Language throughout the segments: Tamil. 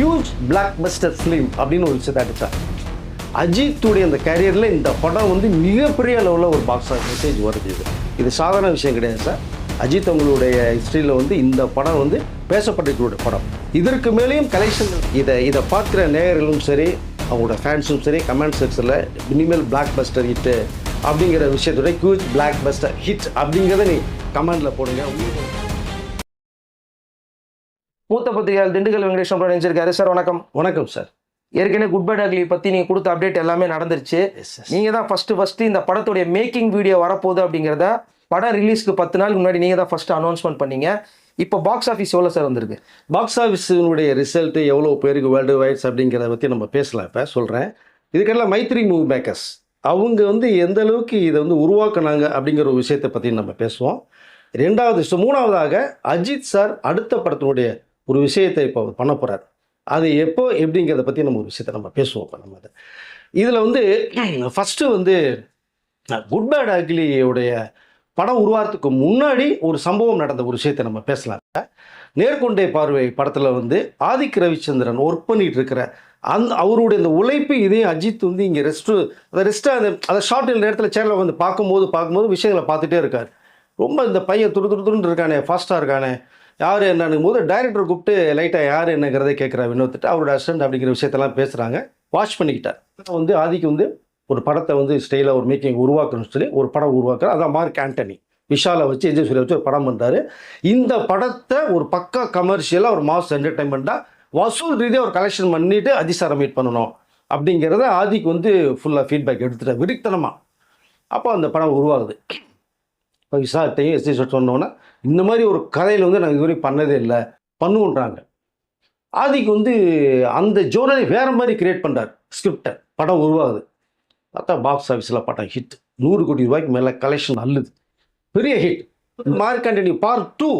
ஹியூஜ் பிளாக் பஸ்டர் ஃபிலிம் அப்படின்னு ஒரு விஷயத்தை அடித்தார் அஜித்துடைய அந்த கரியரில் இந்த படம் வந்து மிகப்பெரிய அளவில் ஒரு பாக்ஸ் மெசேஜ் வருது இது. இது சாதாரண விஷயம் கிடையாது சார். அஜித் அவங்களுடைய ஹிஸ்ட்ரியில் வந்து இந்த படம் வந்து பேசப்பட்டிருக்கிற படம். இதற்கு மேலேயும் கலெக்ஷன் இதை இதை பார்க்குற நேயர்களும் சரி அவங்களோட ஃபேன்ஸும் சரி கமெண்ட் செக்ஷனில் இனிமேல் பிளாக் பஸ்டர் ஹிட்டு அப்படிங்கிற விஷயத்தோட ஹியூஜ் பிளாக் பஸ்டர் ஹிட் அப்படிங்கிறத நீ கமெண்டில் போடுங்க. உங்களுக்கு மூத்த பத்திரிகையாளர் திண்டுக்கல் வெங்கடேஷன் அவர்கள் நினைச்சிருக்காரு சார் வணக்கம். வணக்கம் சார். ஏற்கனவே குட் பை டாக்லி பற்றி நீங்கள் கொடுத்த அப்டேட் எல்லாமே நடந்துருச்சு. நீங்கள் தான் ஃபஸ்ட்டு ஃபஸ்ட்டு இந்த படத்துடைய மேக்கிங் வீடியோ வரப்போகுது அப்படிங்கிறத படம் ரிலீஸ்க்கு பத்து நாளுக்கு முன்னாடி நீங்கள் தான் ஃபஸ்ட்டு அனௌன்ஸ்மெண்ட் பண்ணீங்க. இப்போ பாக்ஸ் ஆஃபீஸ் எவ்வளோ சார் வந்திருக்கு? பாக்ஸ் ஆஃபீஸினுடைய ரிசல்ட்டு எவ்வளோ பேருக்கு வேர்ல்டு வைட்ஸ் அப்படிங்கிறத பற்றி நம்ம பேசலாம் இப்போ சொல்கிறேன் இதுக்கெல்லாம் மைத்ரி மூவி மேக்கர்ஸ் அவங்க வந்து எந்த அளவுக்கு இதை வந்து உருவாக்குனாங்க அப்படிங்கிற ஒரு விஷயத்தை பற்றி நம்ம பேசுவோம். ரெண்டாவது மூணாவதாக அஜித் சார் அடுத்த படத்தினுடைய ஒரு விஷயத்தை இப்போ அவர் பண்ண போகிறார் அது எப்போ எப்படிங்கிறத பற்றி நம்ம ஒரு விஷயத்தை நம்ம பேசுவோம் இப்போ நம்ம அதை. இதில் வந்து ஃபஸ்ட்டு வந்து குட் பேட் அக்லியோடைய படம் உருவாகிறதுக்கு முன்னாடி ஒரு சம்பவம் நடந்த ஒரு விஷயத்தை நம்ம பேசலாம். நேர்கொண்டே பார்வை படத்தில் வந்து ஆதிக் ரவிச்சந்திரன் ஒர்க் பண்ணிட்டு இருக்கிற அந்த அவருடைய இந்த உழைப்பு இதையும் அஜித் வந்து இங்கே ரெஸ்ட்டு அதை ரெஸ்ட்டாக அந்த அதை ஷார்ட் நேரத்தில் சேனலில் வந்து பார்க்கும்போது பார்க்கும்போது விஷயங்களை பார்த்துட்டே இருக்கார். ரொம்ப இந்த பையன் துரு துரு துருன்னு இருக்கானே ஃபாஸ்ட்டாக இருக்கானே. யார் என்னன்னு போது டைரக்டர் கூப்பிட்டு லைட்டாக யார் என்னங்கிறதை கேட்குறா வினோத்துட்டு அவரோட அசிஸ்டன்ட் அப்படிங்கிற விஷயத்தெல்லாம் பேசுகிறாங்க வாட்ச் பண்ணிக்கிட்டார். வந்து ஆதிக்கு வந்து ஒரு படத்தை வந்து ஸ்டைலாக ஒரு மேக்கிங் உருவாக்கணும்னு சொல்லி ஒரு படம் உருவாக்குறார். அதான் மார்க் ஆண்டனி. விஷாலை வச்சு விஜய் சூர்யா வச்சு ஒரு படம் பண்ணுறாரு இந்த படத்தை ஒரு பக்கா கமர்ஷியலாக ஒரு மாஸ் என்டர்டைன்மெண்ட்டாக வசூல் ரீதியாக ஒரு கலெக்ஷன் பண்ணிவிட்டு அதிசாரம் மீட் பண்ணணும் அப்படிங்கிறத ஆதிக்கு வந்து ஃபுல்லாக ஃபீட்பேக் எடுத்துட்டேன் விரித்தனமாக அப்போ அந்த படம் உருவாகுது. இப்போ விசாரத்தையும் எஸ்டி சொன்னோன்னா இந்த மாதிரி ஒரு கதையில் வந்து நாங்கள் இதுவரை பண்ணதே இல்லை. பண்ணுவோன்றாங்க. ஆதிக்கு வந்து அந்த ஜோனலை வேறு மாதிரி கிரியேட் பண்ணுறார் ஸ்கிரிப்டை படம் உருவாகுது. பார்த்தா பாக்ஸ் ஆஃபீஸில் படம் ஹிட் நூறு கோடி ரூபாய்க்கு மேலே கலெக்ஷன் நல்லது பெரிய hit Mark Antony part two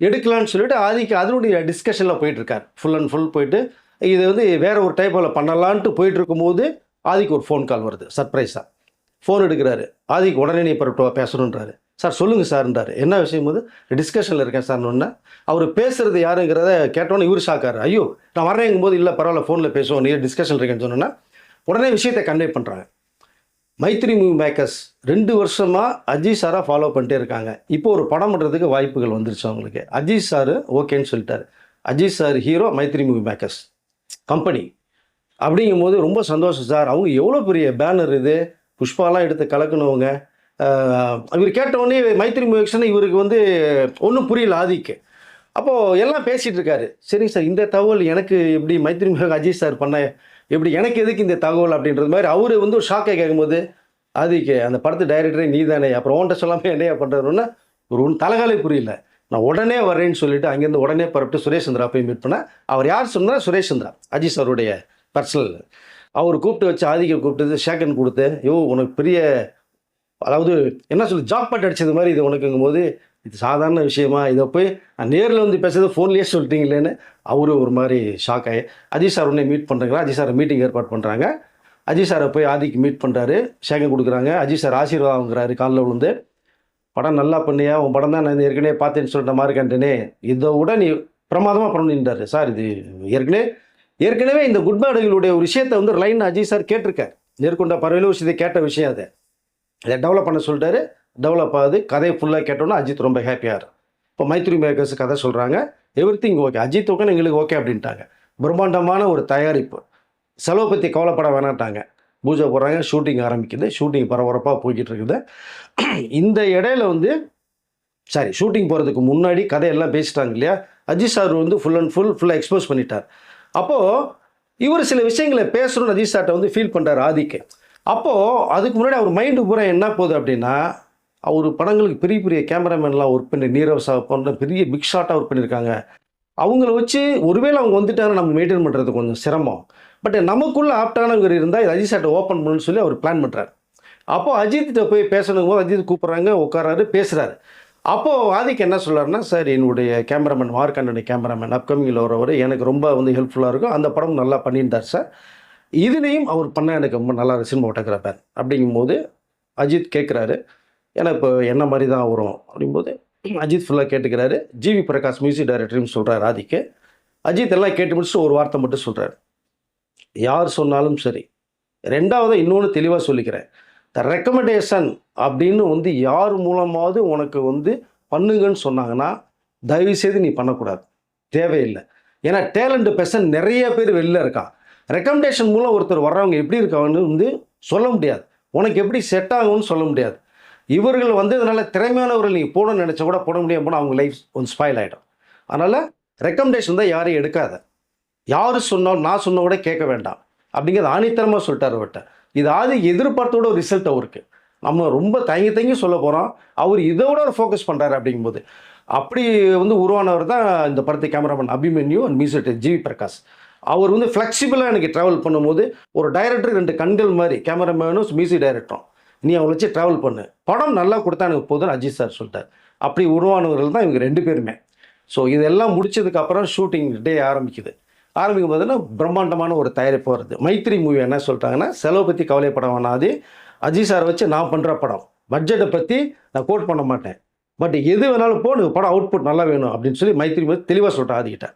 எடுக்கலான்னு சொல்லிட்டு ஆதிக்கு அதனுடைய டிஸ்கஷனில் போயிட்டுருக்கார். ஃபுல் அண்ட் ஃபுல் போயிட்டு இது வந்து வேறு ஒரு டைப்பில் பண்ணலான்ட்டு போயிட்டு இருக்கும்போது ஆதிக்கு ஒரு ஃபோன் கால் வருது. சர்ப்ரைஸாக ஃபோன் எடுக்கிறாரு. ஆதிக்கு உடனே நீ இப்போ பேசணுன்றாரு சார் சொல்லுங்கள் சார்ன்றார் என்ன விஷயம் போது டிஸ்கஷனில் இருக்கேன் சார் ஒன்று அவர் பேசுகிறது யாருங்கிறத கேட்டோன்னே இவர் ஷாக்காரு ஐயோ நான் வரேங்கும் போது இல்லை பரவாயில்ல ஃபோனில் பேசுவோம் நீ டிஸ்கஷன் இருக்கேன்னு சொன்னோன்னா உடனே விஷயத்தை கன்வே பண்ணுறாங்க மைத்ரி மூவி மேக்கர்ஸ் ரெண்டு வருஷமாக அஜித் சாராக ஃபாலோ பண்ணிட்டே இருக்காங்க. இப்போ ஒரு படம் பண்ணுறதுக்கு வாய்ப்புகள் வந்துருச்சு அவங்களுக்கு. அஜித் சார் ஓகேன்னு சொல்லிட்டார். Ajith sir hero Mythri Movie Makers company அப்படிங்கும்போது ரொம்ப சந்தோஷம் சார். அவங்க எவ்வளோ பெரிய பேனர் இது? புஷ்பாலாம் எடுத்து கலக்குனவங்க. இவர் கேட்டவுடனே மைத்ரி மூவிக்ஸ்னு இவருக்கு வந்து ஒன்றும் புரியல ஆதிக்கு. அப்போது எல்லாம் பேசிகிட்டு இருக்காரு. சரிங்க சார் இந்த தகவல் எனக்கு எப்படி மைத்ரி மூவி அஜித் சார் பண்ண எப்படி எனக்கு எதுக்கு இந்த தகவல் அப்படின்றது மாதிரி அவர் வந்து ஒரு ஷாக்கை கேட்கும்போது ஆதிக்கு அந்த படத்து டைரக்டரே நீ தானே அப்புறம் ஓன்ட்ட சொல்லாமல் என்னையா பண்ணுறதுன்னா ஒரு ஒன்று தலகாலே புரியல. நான் உடனே வரேன்னு சொல்லிட்டு அங்கேருந்து உடனே புறப்பட்டு சுரேஷ் சந்திரா போய் மீட் பண்ணேன். அவர் யார் சொன்னா சுரேஷ் சந்திரா அஜித் சாருடைய பர்சனல் அவர் கூப்பிட்டு வச்சு ஆதிக்க கூப்பிட்டு ஷேக்கன் கொடுத்து யோ உனக்கு பெரிய அதாவது என்ன சொல்லு ஜாக் பட் அடிச்சது மாதிரி இது உனக்குங்கும் போது இது சாதாரண விஷயமா? இதை போய் நான் நேரில் வந்து பேசுறது ஃபோன்லேயே சொல்லிட்டீங்களேன்னு அவரு ஒரு மாதிரி ஷாக் ஆகி அஜித் சார் உடனே மீட் பண்ணுறாங்க அஜித் சார் மீட்டிங் ஏற்பாடு பண்ணுறாங்க அஜித் சாரை போய் ஆதிக்கு மீட் பண்ணுறாரு சேகம் கொடுக்குறாங்க. அஜித் சார் ஆசீர்வாதம் வாங்குறாரு காலில் விழுந்து. படம் நல்லா பண்ணியா? உன் படம் தான் நான் ஏற்கனவே பார்த்தேன்னு சொல்லிட்ட மாதிரி கண்டனே இதை விட நீ பிரமாதமாக பண்ணிட்டாரு. சார் இது ஏற்கனவே ஏற்கனவே இந்த குட் பேடுகளுடைய ஒரு விஷயத்தை வந்து லைன் அஜித் சார் கேட்டிருக்கார். நேர்கொண்ட பறவையில விஷயத்தை கேட்ட விஷயம் அது. இதை டெவலப் பண்ண சொல்லிட்டாரு. டெவலப் ஆகுது. கதையை ஃபுல்லாக கேட்டோன்னா அஜித் ரொம்ப ஹாப்பியார் இப்போ மைத்ரி மேக்கர்ஸ் கதை சொல்கிறாங்க everything okay Ajith okay எங்களுக்கு ஓகே அப்படின்ட்டாங்க. பிரம்மாண்டமான ஒரு தயாரிப்பு. செலவை பற்றி கவலைப்பட வேணாட்டாங்க பூஜை போடுறாங்க. ஷூட்டிங் ஆரம்பிக்குது. ஷூட்டிங் பரபரப்பாக போய்கிட்டு இருக்குது. இந்த இடையில வந்து சாரி ஷூட்டிங் போகிறதுக்கு முன்னாடி கதையெல்லாம் பேசிட்டாங்க இல்லையா? அஜித் சார் வந்து ஃபுல் அண்ட் ஃபுல் ஃபுல்லாக எக்ஸ்போஸ் பண்ணிட்டார். அப்போது இவர் சில விஷயங்களை பேசணும்னு அஜித் சார்ட்ட வந்து ஃபீல் பண்ணுறாரு ஆதிக்கு. அப்போது அதுக்கு முன்னாடி அவர் மைண்டு பூரா என்ன போகுது அப்படின்னா அவர் படங்களுக்கு பெரிய பெரிய கேமராமேன்லாம் ஒர்க் பண்ணி நீரவ் சா போன்ற பெரிய பிக் ஷாட்டாக ஒர்க் பண்ணியிருக்காங்க அவங்கள வச்சு ஒருவேளை அவங்க வந்துட்டாங்கன்னா நம்ம மெயின்டைன் பண்ணுறது கொஞ்சம் சிரமம். பட் நமக்குள்ளே ஆப்டானவங்க இருந்தால் அஜித் சார்ட்டை ஓப்பன் பண்ணுன்னு சொல்லி அவர் பிளான் பண்ணுறாரு அப்போது அஜித்திட்ட போய் பேசணும் போது அஜித் கூப்பிட்றாங்க உட்காராரு பேசுகிறாரு அப்போது ஆதிக்கு என்ன சொல்றாருன்னா சார் என்னுடைய கேமராமேன் மார்க்கண்டனுடைய கேமராமேன் அப்கமிங்கில் வரவர் எனக்கு ரொம்ப வந்து ஹெல்ப்ஃபுல்லாக இருக்கும். அந்த படம் நல்லா பண்ணியிருந்தார் சார் இதுலேயும் அவர் பண்ண எனக்கு ரொம்ப நல்லா சினிமா ஃபோட்டோகிராஃபர் அப்படிங்கும்போது அஜித் கேட்குறாரு ஏன்னா இப்போ என்ன மாதிரி தான் வரும் அப்படிங்கும்போது அஜித் ஃபுல்லாக கேட்டுக்கிறாரு. ஜிவி பிரகாஷ் மியூசிக் டைரக்டர்னு சொல்கிறார் ஆதிக்கு. அஜித் எல்லாம் கேட்டு முடிச்சுட்டு ஒரு வார்த்தை மட்டும் சொல்கிறார் யார் சொன்னாலும் சரி. ரெண்டாவது இன்னொன்று தெளிவாக சொல்லிக்கிறேன். த ரெக்கமெண்டேஷன் அப்படின்னு வந்து யார் மூலமாவது உனக்கு வந்து பண்ணுங்கன்னு சொன்னாங்கன்னா தயவுசெய்து நீ பண்ணக்கூடாது. தேவையில்லை. ஏன்னா டேலண்ட் பெர்சன் நிறைய பேர் வெளில இருக்கான். ரெக்கமெண்டேஷன் மூலம் ஒருத்தர் வர்றவங்க எப்படி இருக்காங்கன்னு வந்து சொல்ல முடியாது. உனக்கு எப்படி செட் ஆகும்னு சொல்ல முடியாது. இவர்கள் வந்ததுனால திறமையானவர்கள் நீங்கள் போடணும்னு நினச்சா கூட போட முடியாமல் போனால் அவங்க லைஃப் கொஞ்சம் ஸ்பாயில் ஆகிடும் அதனால் ரெக்கமெண்டேஷன் தான் யாரையும் எடுக்காத. யார் சொன்னாலும் நான் சொன்ன கூட கேட்க வேண்டாம். அப்படிங்கிறது ஆணித்தரமாக சொல்லிட்டார் அவர்கிட்ட. இது ஆதி எதிர்பார்த்தோட ஒரு ரிசல்ட் அவருக்கு. நம்ம ரொம்ப தயங்கி தயங்கி சொல்ல போகிறோம் அவர் இதோட ஒரு ஃபோக்கஸ் பண்ணுறாரு அப்படிங்கும்போது. அப்படி வந்து உருவானவர் தான் இந்த படத்தை cameraman Abhimanyu and music G V Prakash அவர் வந்து ஃப்ளெக்சிபிளாக எனக்கு ட்ராவல் பண்ணும்போது ஒரு டைரக்டர் ரெண்டு கண்கள் மாதிரி கேமராமேனும் மியூசிக் டைரக்டரும் நீ அவளை வச்சு ட்ராவல் பண்ணு. படம் நல்லா கொடுத்தா எனக்கு போதும்னு அஜித் சார் சொல்லிட்டார். அப்படி உருவானவர்கள் தான் இவங்க ரெண்டு பேருமே. ஸோ இதெல்லாம் முடிச்சதுக்கப்புறம் ஷூட்டிங் டே ஆரம்பிக்குது. ஆரம்பிக்கும் போதுன்னா பிரம்மாண்டமான ஒரு தயாரிப்பு வருது. மைத்ரி மூவி என்ன சொல்லிட்டாங்கன்னா செலவு பற்றி கவலைப்பட வேணாது. அஜித் சாரை வச்சு நான் பண்ணுற படம். பட்ஜெட்டை பற்றி நான் கோட் பண்ண மாட்டேன். பட் எது வேணாலும் போ படம் அவுட்புட் நல்லா வேணும் அப்படின்னு சொல்லி மைத்ரி மூவி தெளிவாக சொல்லிட்டேன் ஆதிக்கிட்ட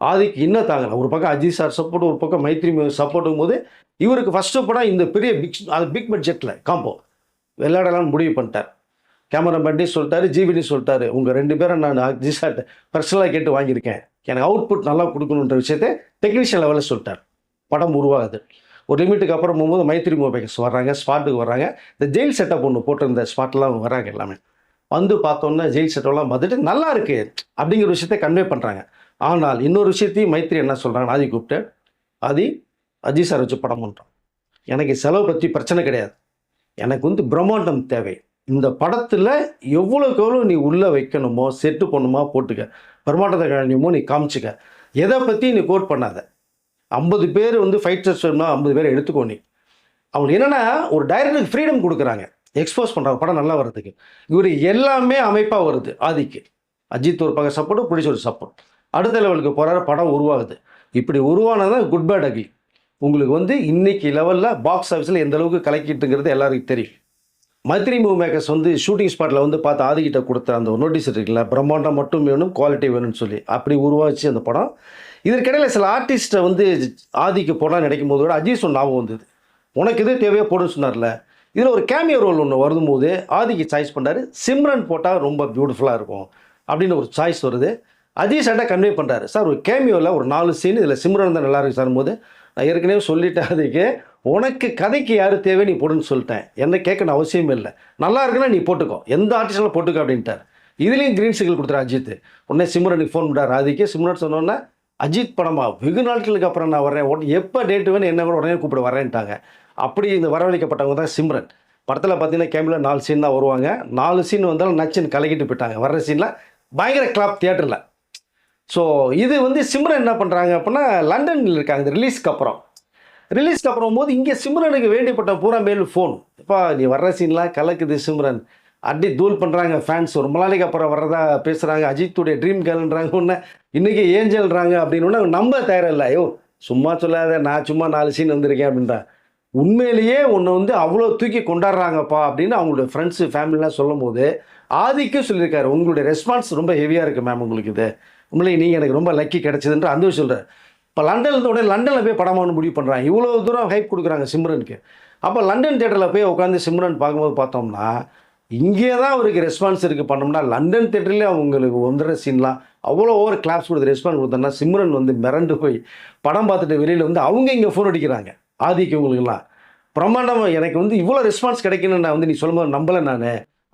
ஆதிக்கு இன்னும் தாங்கலாம் ஒரு பக்கம் அஜித் சார் சப்போர்ட் ஒரு பக்கம் மைத்ரி சப்போர்ட்டும் போது இவருக்கு ஃபஸ்ட்டு படம் இந்த பெரிய பிக் அது பிக் பட்ஜெட்டில் காம்போ விளையாடலாம்னு முடிவு பண்ணிட்டார். கேமரா பண்ணி சொல்லிட்டாரு ஜிபினி சொல்லிட்டாரு. உங்கள் ரெண்டு பேரும் நான் அஜித் சார் பர்சனலாக கேட்டு வாங்கியிருக்கேன். எனக்கு அவுட்புட் நல்லா கொடுக்கணுன்ற விஷயத்தை டெக்னீஷியன் லெவலில் சொல்லிட்டார். படம் உருவாகுது. ஒரு லிமிட்டுக்கு அப்புறம் போகும்போது மைத்ரி மொபைல்ஸ் வர்றாங்க ஸ்பாட்டுக்கு வர்றாங்க. இந்த ஜெயில் செட்டப் ஒன்று போட்டிருந்த ஸ்பாட்லாம் வராங்க எல்லாமே. வந்து பார்த்தோன்னா ஜெயில் செட்டப்லாம் பார்த்துட்டு நல்லா இருக்குது அப்படிங்கிற விஷயத்தை கன்வே பண்ணுறாங்க ஆனால் இன்னொரு விஷயத்தையும் மைத்ரி என்ன சொல்கிறாங்க ஆதி கூப்பிட்டு ஆதி அஜித் சார் வச்சு படம் பண்ணுறோம் எனக்கு செலவு பற்றி பிரச்சனை கிடையாது. எனக்கு வந்து பிரம்மாண்டம் தேவை. இந்த படத்தில் எவ்வளோக்கு எவ்வளோ நீ உள்ளே வைக்கணுமோ செட்டு பண்ணுமா போட்டுக்க. பிரம்மாண்டத்தை கழனியுமோ நீ காமிச்சிக்க. எதை பற்றி நீ கோட் பண்ணாத. ஐம்பது பேர் வந்து ஃபைட்டர்ஸ் வேணும்னா ஐம்பது பேர் எடுத்துக்கோ நீ. அவங்களுக்கு என்னென்னா ஒரு டைரக்டருக்கு ஃப்ரீடம் கொடுக்குறாங்க. எக்ஸ்போஸ் பண்ணுறாங்க படம் நல்லா வர்றதுக்கு. இவர் எல்லாமே அமைப்பாக வருது. ஆதிக்கு. அஜித் ஒரு பக்கம் சப்போர்ட்டு பிடிச்ச ஒரு சப்போர்ட் அடுத்த லெவலுக்கு போகிற படம் உருவாகுது. இப்படி உருவானதான் குட் பேட் அகி உங்களுக்கு வந்து இன்னைக்கு லெவலில் பாக்ஸ் ஆஃபீஸில் எந்த அளவுக்கு கலக்கிட்டுங்கிறது எல்லாருக்கும் தெரியும். மைத்ரி மூவ் மேக்கர்ஸ் வந்து ஷூட்டிங் ஸ்பாட்டில் வந்து பார்த்து ஆதிக்கிட்ட கொடுத்த அந்த ஒரு நோட்டீஸ் இருக்குல்ல பிரம்மாண்டம் மட்டும் வேணும் குவாலிட்டி வேணும்னு சொல்லி. அப்படி உருவாச்சு அந்த படம். இதற்கிடையில் சில ஆர்டிஸ்ட்டை வந்து ஆதிக்கு போனால் நினைக்கும் போது கூட அஜித் சொன்ன ஞாபகம் வந்தது. உனக்கு எது தேவையோ போடுன்னு சொன்னார்ல. இதில் ஒரு கேமியோ ரோல் ஒன்று வரும்போது ஆதிக்கு சாய்ஸ் பண்ணார் சிம்ரன் போட்டால் ரொம்ப பியூட்டிஃபுல்லாக இருக்கும். அப்படின்னு ஒரு சாய்ஸ் வருது. அஜித் சட்டை கன்வே பண்ணுறாரு சார் ஒரு கேமியோவில் ஒரு நாலு சீன் இதில் சிம்ரன் தான் நல்லா இருக்கு சார். போது நான் ஏற்கனவே சொல்லிட்டேன் அதுக்கு உனக்கு கதைக்கு யார் தேவை நீ போடுன்னு சொல்லிட்டேன். என்ன கேட்கணும் அவசியமே இல்லை. நல்லா இருக்குன்னா நீ போட்டுக்கோ. எந்த ஆர்டிஸ்டில் போட்டுக்கோ அப்படின்ட்டார். இதுலேயும் க்ரீன் சிக்னல் கொடுத்துரு அஜித் உடனே சிம்ரனுக்கு ஃபோன் பண்ணுறாரு ஆதிக்கு சிம்ரன் சொன்னோன்னே அஜித் படமா? வெகு நாட்களுக்கு அப்புறம் நான் வரேன் உடனே எப்போ டேட்டு வேணும் என்ன கூட உடனே கூப்பிட வரேன்ட்டாங்க அப்படி இந்த வரவழைக்கப்பட்டவங்க தான் சிம்ரன். படத்தில் பார்த்தீங்கன்னா கேமில் நாலு சீன் தான் வருவாங்க. நாலு சீன் வந்தாலும் நச்சுன்னு கலக்கிட்டு போயிட்டாங்க. வர்ற சீனில் பயங்கர கிளாப் தியேட்டரில் ஸோ இது வந்து சிம்ரன் என்ன பண்ணுறாங்க அப்படின்னா லண்டனில் இருக்காங்க. இந்த ரிலீஸ்க்கு அப்புறம். ரிலீஸ்க்கு அப்புறம் போது இங்கே சிம்ரனுக்கு வேண்டிப்பட்ட பூரா மேல் ஃபோன் இப்போ நீ வர்ற சீன்லாம் கலக்குது சிம்ரன். அடி தூள் பண்ணுறாங்க ஃபேன்ஸ் ஒரு மலாலிக்கு அப்புறம் வர்றதா பேசுகிறாங்க அஜித்துடைய ட்ரீம் கேர்ள்ன்றாங்க ஒன்று இன்றைக்கி ஏஞ்சல்ன்றாங்க அப்படின்னு நம்ப தயாரில்லை. ஐயோ சும்மா சொல்லாத நான் சும்மா நாலு சீன் வந்திருக்கேன் அப்படின்றா உண்மையிலேயே உன்னை வந்து அவ்வளோ தூக்கி கொண்டாடுறாங்கப்பா அப்படின்னு அவங்களுடைய ஃப்ரெண்ட்ஸு ஃபேமிலிலாம் சொல்லும் போது ஆதிக்கும் சொல்லியிருக்காரு. உங்களுடைய ரெஸ்பான்ஸ் ரொம்ப ஹெவியாக இருக்குது மேம் உங்களுக்கு இது. உண்மையிலேயே நீங்கள் எனக்கு ரொம்ப லக்கி கிடச்சிதுன்ற அந்த சொல்கிற இப்போ லண்டனில் உடனே லண்டனில் போய் படமானு முடிவு பண்ணுறாங்க இவ்வளோ தூரம் ஹைப் கொடுக்குறாங்க சிம்ரனுக்கு. அப்போ லண்டன் தேட்டரில் போய் உட்காந்து சிம்ரன் பார்க்கும்போது பார்த்தோம்னா இங்கே தான் அவருக்கு ரெஸ்பான்ஸ் இருக்குது பண்ணோம்னா லண்டன் தேட்டர்லேயே அவங்களுக்கு ஒன்றரை சீன்லாம் அவ்வளோ ஓவர் கிளாப்ஸ் கொடுத்து ரெஸ்பான்ஸ் கொடுத்தோம்னா சிம்ரன் வந்து மிரண்டு போய் படம் பார்த்துட்டு வெளியில் வந்து அவங்க இங்கே ஃபோன் அடிக்கிறாங்க. ஆதிக்கு உங்களுக்குலாம் பிரம்மாண்டமாக எனக்கு வந்து இவ்வளோ ரெஸ்பான்ஸ் கிடைக்குன்னு நான் வந்து நீ சொல்லும்போது நம்பலை நான்.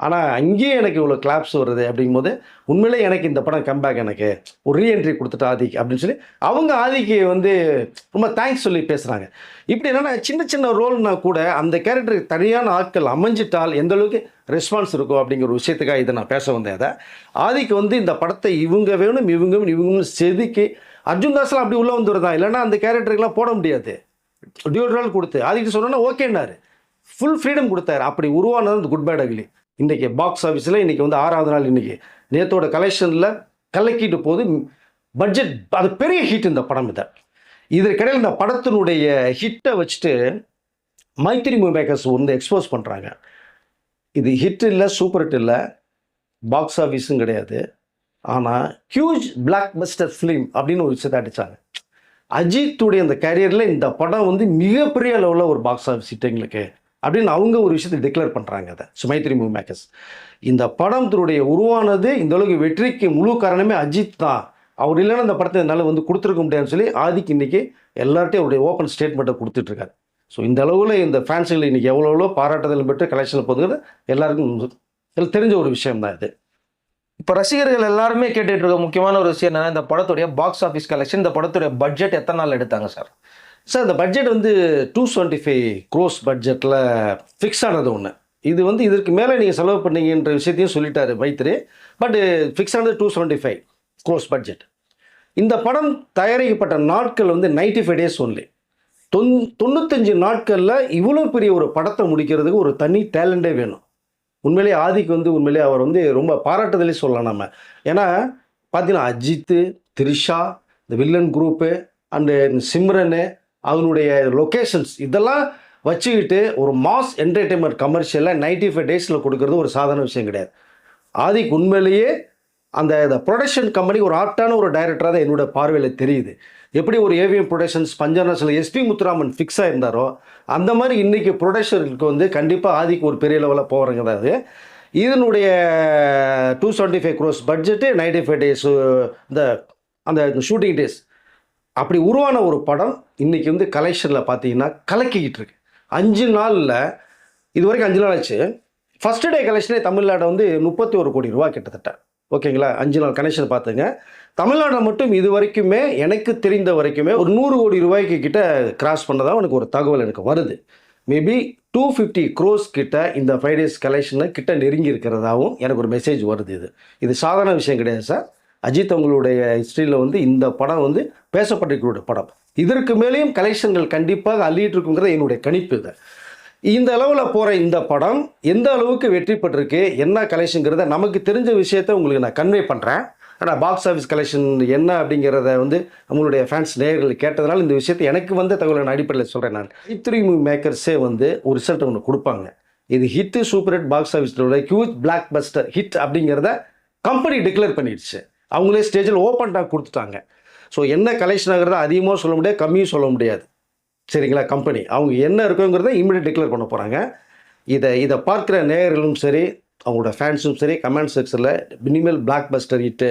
ஆனால் அங்கேயே எனக்கு இவ்வளோ கிளாப்ஸ் வருது அப்படிங்கும் போது உண்மையிலே எனக்கு இந்த படம் கம்பேக் எனக்கு ஒரு ரீஎன்ட்ரி கொடுத்துட்டு ஆதிக்கு அப்படின்னு சொல்லி அவங்க ஆதிக்கு வந்து ரொம்ப தேங்க்ஸ் சொல்லி பேசுகிறாங்க இப்படி என்னென்னா சின்ன சின்ன ரோல்னா கூட அந்த கேரக்டருக்கு தனியான ஆட்கள் அமைஞ்சிட்டால் எந்த அளவுக்கு ரெஸ்பான்ஸ் இருக்கும் அப்படிங்கிற ஒரு விஷயத்துக்காக இதை நான் பேச வந்தேன் அதை. ஆதிக்கு வந்து இந்த படத்தை இவங்க வேணும் இவங்க வேணும் இவங்க செதுக்கி அர்ஜுன் தாஸ்லாம் அப்படி உள்ளே வந்துடுறதா? இல்லைன்னா அந்த கேரக்டருக்கெல்லாம் போட முடியாது. டியூட் ரோல் கொடுத்து ஆதிக்கு சொன்னோன்னா ஓகேன்னாரு. ஃபுல் ஃப்ரீடம் கொடுத்தாரு. அப்படி உருவானது அந்த குட் பேட் அகிலி இன்றைக்கி பாக்ஸ் ஆஃபீஸில் இன்றைக்கி வந்து ஆறாவது நாள் இன்றைக்கி நேத்தோட கலெக்ஷனில் கலக்கிட்டு போது பட்ஜெட் அது பெரிய ஹிட் இந்த படம் இதை. இதற்கிடையில் இந்த படத்தினுடைய ஹிட்டை வச்சுட்டு மைத்திரி மூவி மேக்கர்ஸ் வந்து எக்ஸ்போஸ் பண்ணுறாங்க இது ஹிட் இல்லை சூப்பர் ஹிட் இல்லை பாக்ஸ் ஆஃபீஸும் கிடையாது. ஆனால் ஹியூஜ் பிளாக் பஸ்டர் ஃபிலிம் அப்படின்னு ஒரு விஷயத்தை அடித்தாங்க அஜித்துடைய அந்த கேரியரில் இந்த படம் வந்து மிகப்பெரிய அளவில் ஒரு பாக்ஸ் ஆஃபீஸ் எங்களுக்கு. அப்படின்னு அவங்க ஒரு விஷயத்தை டிக்ளேர் பண்ணுறாங்க அதை. சுமைத்ரி மூவி மேக்கர்ஸ் இந்த படம் தன்னுடைய உருவானது இந்த அளவுக்கு வெற்றிக்கு முழு காரணமே அஜித் தான். அவர் இல்லைன்னா இந்த படத்தை என்னால் வந்து கொடுத்துருக்க முடியாதுன்னு சொல்லி ஆதிக்கு இன்னைக்கு எல்லார்ட்டையும் அவருடைய ஓப்பன் ஸ்டேட்மெண்ட்டை கொடுத்துட்ருக்காரு. ஸோ இந்த அளவில் இந்த ஃபேன்ஸுகள் இன்றைக்கி எவ்வளோ எவ்வளோ பாராட்டுதல் பெற்று கலெக்ஷனில் போதுங்கிறது எல்லாருக்கும் தெரிஞ்ச ஒரு விஷயம் தான் இது. இப்போ ரசிகர்கள் எல்லாருமே கேட்டுட்டு இருக்க முக்கியமான ஒரு விஷயம் என்னென்னா இந்த படத்துடைய பாக்ஸ் ஆஃபீஸ் கலெக்ஷன் இந்த படத்துடைய பட்ஜெட் எத்தனை நாள் எடுத்தாங்க சார்? சார் இந்த பட்ஜெட் வந்து டூ டுவெண்ட்டி ஃபைவ் க்ரோஸ் பட்ஜெட்டில் ஃபிக்ஸ் ஆனது ஒன்று இது வந்து இதற்கு மேலே நீங்கள் செலவு பண்ணீங்கன்ற விஷயத்தையும் சொல்லிட்டாரு மைத்திரி. பட் ஃபிக்ஸ் ஆனது two seventy five crores budget இந்த படம் தயாரிக்கப்பட்ட நாட்கள் வந்து நைன்டி ஃபைவ் டேஸ் ஒன்லி தொன் தொண்ணூத்தஞ்சு நாட்களில் இவ்வளோ பெரிய ஒரு படத்தை முடிக்கிறதுக்கு ஒரு தனி டேலண்டே வேணும். உண்மையிலேயே ஆதிக்கு வந்து உண்மையிலேயே அவர் வந்து ரொம்ப பாராட்டுதலே சொல்லலாம் நம்ம. ஏன்னா பார்த்தீங்கன்னா அஜித்து த்ரிஷா இந்த வில்லன் குரூப்பு அண்டு சிம்ரனு அதனுடைய லொக்கேஷன்ஸ் இதெல்லாம் வச்சுக்கிட்டு ஒரு மாஸ் என்டர்டெயின்மெண்ட் கமர்ஷியலில் நைன்டி ஃபைவ் டேஸில் கொடுக்கறது ஒரு சாதாரண விஷயம் கிடையாது. ஆதிக்கு உண்மையிலேயே அந்த இந்த ப்ரொடக்ஷன் கம்பெனி ஒரு ஆப்டான ஒரு டைரக்டராக தான் என்னோட பார்வையில் தெரியுது. எப்படி ஒரு ஏவிஎம் ப்ரொடக்ஷன்ஸ் பஞ்சநர்ஸில் எஸ்பி முத்துராமன் ஃபிக்ஸ் இருந்தாரோ அந்த மாதிரி இன்றைக்கி ப்ரொடக்ஷனுக்கு வந்து கண்டிப்பாக ஆதிக்கு ஒரு பெரிய லெவலில் போகிறங்க தான் அது இதனுடைய two seventy five crores budget ninety five days இந்த அந்த ஷூட்டிங் டேஸ் அப்படி உருவான ஒரு படம் இன்றைக்கி வந்து கலெக்ஷனில் பார்த்தீங்கன்னா கலக்கிக்கிட்டு இருக்கு. அஞ்சு நாளில் இது வரைக்கும் அஞ்சு நாள் ஆச்சு. ஃபஸ்ட் டே கலெக்ஷனே தமிழ்நாடு வந்து முப்பத்தி ஒரு கோடி ரூபா கிட்டத்தட்ட. ஓகேங்களா? அஞ்சு நாள் கனெக்ஷன் பார்த்துங்க. தமிழ்நாடு மட்டும் இது வரைக்குமே எனக்கு தெரிந்த வரைக்குமே ஒரு நூறு கோடி ரூபாய்க்கு கிட்ட கிராஸ் பண்ணதாக எனக்கு ஒரு தகவல் எனக்கு வருது. மேபி டூ ஃபிஃப்டி க்ரோஸ் கிட்ட இந்த ஃபைவ் டேஸ் கலெக்ஷனில் கிட்ட நெருங்கி இருக்கிறதாவும் எனக்கு ஒரு மெசேஜ் வருது இது. இது சாதாரண விஷயம் கிடையாது சார் அஜித் அவங்களுடைய ஹிஸ்ட்ரியில் வந்து இந்த படம் வந்து பேசப்பட்டிருக்கிற படம். இதற்கு மேலேயும் கலெக்ஷன்கள் கண்டிப்பாக அள்ளிட்டு இருக்குங்கிறது என்னுடைய கணிப்பு இது. இந்த அளவில் போகிற இந்த படம் எந்த அளவுக்கு வெற்றி பெற்றிருக்கு என்ன கலெக்ஷனுங்கிறத நமக்கு தெரிஞ்ச விஷயத்த உங்களுக்கு நான் கன்வே பண்ணுறேன் ஆனால் பாக்ஸ் ஆஃபீஸ் கலெக்ஷன் என்ன அப்படிங்கிறத வந்து நம்மளுடைய ஃபேன்ஸ் நேயர்கள் கேட்டதுனால இந்த விஷயத்தை எனக்கு வந்த தகவலின் அடிப்படையில் சொல்கிறேன் நான். த்ரீ மூவி மேக்கர்ஸே வந்து ஒரு ரிசல்ட் ஒன்று கொடுப்பாங்க. இது ஹிட்டு சூப்பர் ஹிட் பாக்ஸ் ஆஃபீஸில் ஹியூஜ் பிளாக் பஸ்டர் ஹிட் அப்படிங்கிறத கம்பெனி டிக்ளேர் பண்ணிடுச்சு. அவங்களே ஸ்டேஜில் ஓப்பன் டாக் கொடுத்துட்டாங்க. ஸோ என்ன கலெக்ஷன் ஆகிறத அதிகமாக சொல்ல முடியாது கம்மியும் சொல்ல முடியாது. சரிங்களா கம்பெனி அவங்க என்ன இருக்குங்கிறத இமீடியட் டிக்ளேர் பண்ண போகிறாங்க இதை இதை பார்க்குற நேயர்களும் சரி அவங்களோட ஃபேன்ஸும் சரி கமெண்ட் செக்ஷனில் மினிமல் பிளாக் பஸ்டர் ஹிட்டு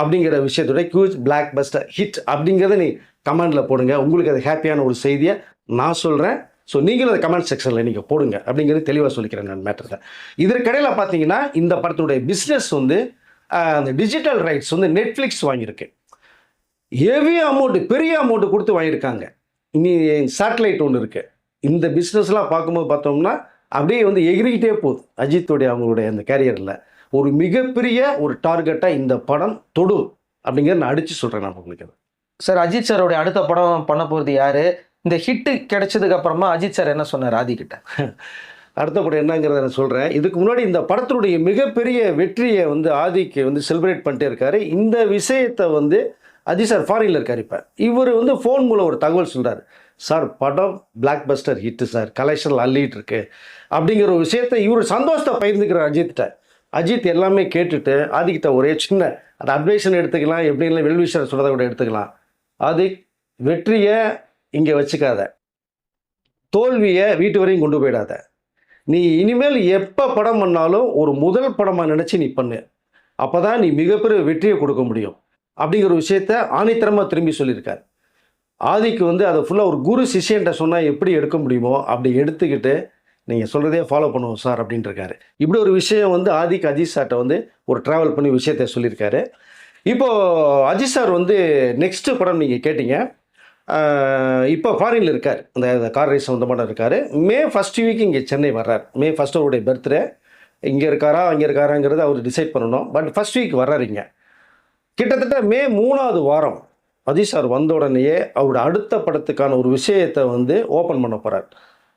அப்படிங்கிற விஷயத்தோட ஹியூஜ் பிளாக் பஸ்டர் ஹிட் அப்படிங்கிறத நீ கமெண்டில் போடுங்க. உங்களுக்கு அது ஹாப்பியான ஒரு செய்தியை நான் சொல்கிறேன் ஸோ நீங்களும் அதை கமெண்ட் செக்ஷனில் நீங்கள் போடுங்க அப்படிங்கிறது தெளிவாக சொல்லிக்கிறேன் நான் மேட்டரில் இதற்கிடையில் பார்த்தீங்கன்னா இந்த படத்தினுடைய பிஸ்னஸ் வந்து அந்த டிஜிட்டல் ரைட்ஸ் வந்து நெட்ஃப்ளிக்ஸ் வாங்கியிருக்கு. ஹெவி அமௌண்ட் பெரிய அமௌண்ட் கொடுத்து வாங்கியிருக்காங்க. இனி சேட்டலைட் ஒன்று இருக்கு. இந்த பிஸ்னஸ்லாம் பார்க்கும்போது பார்த்தோம்னா அப்படியே வந்து எகிரிக்கிட்டே போகுது. அஜித்துடைய அவங்களுடைய அந்த கேரியரில் ஒரு மிகப்பெரிய ஒரு டார்கெட்டாக இந்த படம் தொடும் அப்படிங்கிறத நான் அடித்து சொல்கிறேன் நான் உங்களுக்கு. சார் அஜித் சாரோடைய அடுத்த படம் பண்ண போகிறது யாரு? இந்த ஹிட் கிடைச்சதுக்கு அப்புறமா அஜித் சார் என்ன சொன்னார்? ஆதி கிட்ட அடுத்த படம் என்னங்கிறத நான் சொல்கிறேன் இதுக்கு முன்னாடி இந்த படத்தினுடைய மிகப்பெரிய வெற்றியை வந்து ஆதிக்கு வந்து செலிப்ரேட் பண்ணிட்டே இருக்காரு. இந்த விஷயத்தை வந்து அஜித் சார் ஃபாரினில் இருக்கார் இப்போ. இவர் வந்து ஃபோன் மூலம் ஒரு தகவல் சொல்கிறார் சார் படம் பிளாக் பஸ்டர் ஹிட்டு சார் கலெக்ஷனில் அள்ளிட்டு இருக்கு. அப்படிங்கிற ஒரு விஷயத்தை இவர் சந்தோஷத்தை பகிர்ந்துக்கிறார் அஜித்திட்ட அஜித் எல்லாமே கேட்டுட்டு ஆதிக்கிட்ட ஒரே சின்ன அந்த அட்வைஷன் எடுத்துக்கலாம். எப்படின்னு வெல்விஷர் சொல்கிறத கூட எடுத்துக்கலாம். ஆதிக் வெற்றியை இங்கே வச்சுக்காத. தோல்வியை வீட்டு வரையும் கொண்டு போயிடாத. நீ இனிமேல் எப்போ படம் பண்ணாலும் ஒரு முதல் படமாக நினச்சி நீ பண்ணு. அப்போ தான் நீ மிகப்பெரிய வெற்றியை கொடுக்க முடியும். அப்படிங்கிற விஷயத்த ஆணித்தரமாக திரும்பி சொல்லியிருக்கார். ஆதிக்கு வந்து அதை ஃபுல்லாக ஒரு குரு சிஷியன்ட்ட சொன்னால் எப்படி எடுக்க முடியுமோ அப்படி எடுத்துக்கிட்டு நீங்கள் சொல்கிறதே ஃபாலோ பண்ணுவோம் சார் அப்படின்ட்டுருக்காரு இப்படி ஒரு விஷயம் வந்து ஆதிக்கு அஜித் சார்ட்ட வந்து ஒரு ட்ராவல் பண்ணி விஷயத்த சொல்லியிருக்காரு. இப்போது அஜித் சார் வந்து நெக்ஸ்ட்டு படம் நீங்கள் கேட்டீங்க. இப்போ ஃபாரினில் இருக்கார். அந்த கார் ரேஸ் சம்மந்தமான இருக்கார். மே ஃபஸ்ட் வீக் இங்கே சென்னை வர்றார். மே ஃபஸ்ட் அவருடைய பர்த்டே இங்கே இருக்காரா அங்கே இருக்காராங்கிறத அவர் டிசைட் பண்ணணும். பட் ஃபஸ்ட் வீக் வர்றாரு கிட்டத்தட்ட மே மூணாவது வாரம் அஜித் சார் வந்த உடனேயே அவரோட அடுத்த படத்துக்கான ஒரு விஷயத்தை வந்து ஓப்பன் பண்ண போகிறார்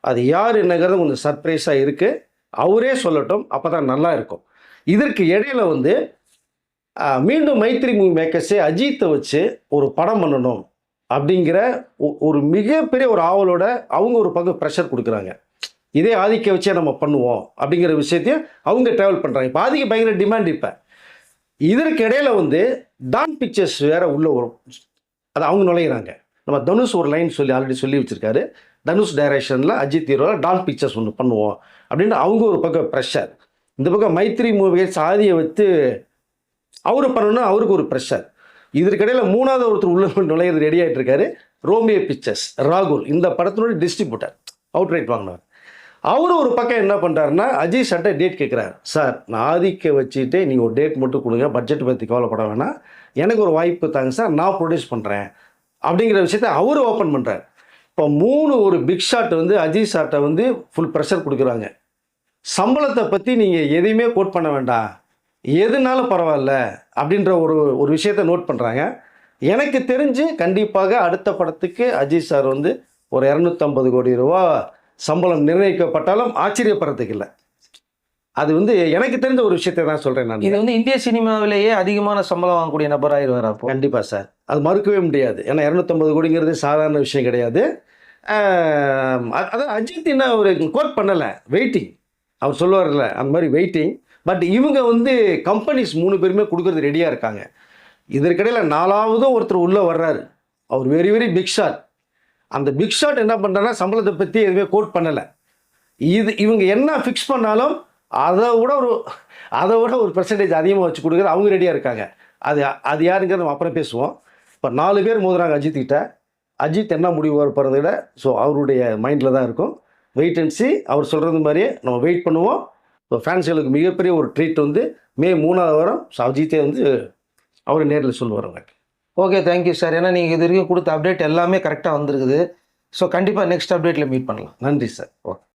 அது யார் என்னங்கிறது கொஞ்சம் சர்ப்ரைஸாக இருக்குது அவரே சொல்லட்டும் அப்போ தான் நல்லா இருக்கும். இதற்கு இடையில வந்து மீண்டும் மைத்ரி மூவி மேக்கர்ஸே அஜித்தை வச்சு ஒரு படம் பண்ணணும். அப்படிங்கிற ஒ- ஒரு மிகப்பெரிய ஒரு ஆவலோட அவங்க ஒரு பக்கம் ப்ரெஷர் கொடுக்குறாங்க. இதே ஆதிக்க வச்சே நம்ம பண்ணுவோம் அப்படிங்கிற விஷயத்தையும் அவங்க ட்ராவல் பண்ணுறாங்க இப்போ ஆதிக்க பயங்கர டிமாண்ட் இப்போ. இதற்கு இடையில வந்து டான் பிக்சர்ஸ் வேற உள்ள வரும் அது அவங்க நுழையிறாங்க. நம்ம தனுஷ் ஒரு லைன் சொல்லி ஆல்ரெடி சொல்லி வச்சிருக்காரு. தனுஷ் டைரக்ஷனில் அஜித் ஹீரோவில் டான் பிக்சர்ஸ் ஒன்று பண்ணுவோம் அப்படின்னு அவங்க ஒரு பக்கம் ப்ரெஷர் இந்த பக்கம் மைத்ரி மூவியை சாதியை வைத்து அவரு பண்ணணும்னா அவருக்கு ஒரு ப்ரெஷர் இதற்கிடையில் மூணாவது ஒருத்தர் உள்ள நுழையிறது ரெடி ஆகிட்டு இருக்காரு ரோமியோ பிக்சர்ஸ் ராகுல். இந்த படத்தினுடைய டிஸ்ட்ரிபியூட்டர் அவுட் ரைட் வாங்கினார் அவரும் ஒரு பக்கம் என்ன பண்ணுறாருன்னா அஜய் சட்டை டேட் கேட்குறாரு சார் நான் ஆதிக்க வச்சுட்டு நீங்கள் ஒரு டேட் மட்டும் கொடுங்க. பட்ஜெட் பற்றி கவலைப்பட வேணாம். எனக்கு ஒரு வாய்ப்பு தாங்க சார் நான் ப்ரொடியூஸ் பண்ணுறேன் அப்படிங்கிற விஷயத்த அவர் ஓப்பன் பண்ணுறாரு இப்போ மூணு ஒரு பிக் ஷாட் வந்து அஜய் ஷாட்டை வந்து ஃபுல் ப்ரெஷர் கொடுக்குறாங்க. சம்பளத்தை பற்றி நீங்கள் எதையுமே கோட் பண்ண வேண்டாம். எதுனாலும் பரவாயில்ல அப்படின்ற ஒரு ஒரு விஷயத்தை நோட் பண்ணுறாங்க எனக்கு தெரிஞ்சு கண்டிப்பாக அடுத்த படத்துக்கு அஜய் சார் வந்து ஒரு இரநூத்தம்பது கோடி ரூபா சம்பளம் நிர்ணயிக்கப்பட்டாலும் ஆச்சரியப்படுறதுக்கு இல்லை. அது வந்து எனக்கு தெரிஞ்ச ஒரு விஷயத்தை தான் சொல்கிறேன் நான். இது வந்து இந்திய சினிமாவிலேயே அதிகமான சம்பளம் வாங்கக்கூடிய நபராயிருவார் அப்போ? கண்டிப்பாக சார். அது மறுக்கவே முடியாது. ஏன்னா இரநூத்தம்பது கோடிங்கிறது சாதாரண விஷயம் கிடையாது. ஆஹ் அ- அதான் அஜித் என்ன ஒரு கோட் பண்ணலை. வெயிட்டிங் அவர் சொல்லுவார்ல அந்த மாதிரி வெயிட்டிங் பட் இவங்க வந்து கம்பெனிஸ் மூணு பேருமே கொடுக்கறது ரெடியாக இருக்காங்க. இதற்கிடையில் நாலாவதோ ஒருத்தர் உள்ளே வர்றாரு. அவர் வெரி வெரி பிக் ஷாட் அந்த பிக் ஷாட் என்ன பண்ணுறாங்கன்னா சம்பளத்தை பற்றி எதுவுமே கோட் பண்ணலை. இது இவங்க என்ன ஃபிக்ஸ் பண்ணாலும் அதை விட ஒரு அதை விட ஒரு பெர்சன்டேஜ் அதிகமாக வச்சு கொடுக்குறது அவங்க ரெடியாக இருக்காங்க. அது அது யாருங்கிறது நம்ம அப்புறம் பேசுவோம். இப்போ நாலு பேர் மோதுறாங்க அஜித் கிட்ட. அஜித் என்ன முடிவு வரப்போகிறத விட ஸோ அவருடைய மைண்டில் தான் இருக்கும். வெயிட் அண்ட் சி அவர் சொல்கிறது மாதிரியே நம்ம வெயிட் பண்ணுவோம். ஸோ ஃபேன்ஸ்களுக்கு மிகப்பெரிய ஒரு ட்ரீட் வந்து மே மூணாவது வாரம் ஸோ அஜித்தே வந்து அவர் நேரில் சொல்லுவார் உங்களுக்கு ஓகே தேங்க்யூ சார் ஏன்னா நீங்கள் இது வரைக்கும் கொடுத்த அப்டேட் எல்லாமே கரெக்டாக வந்திருக்குது. ஸோ கண்டிப்பாக நெக்ஸ்ட் அப்டேட்டில் மீட் பண்ணலாம். நன்றி சார்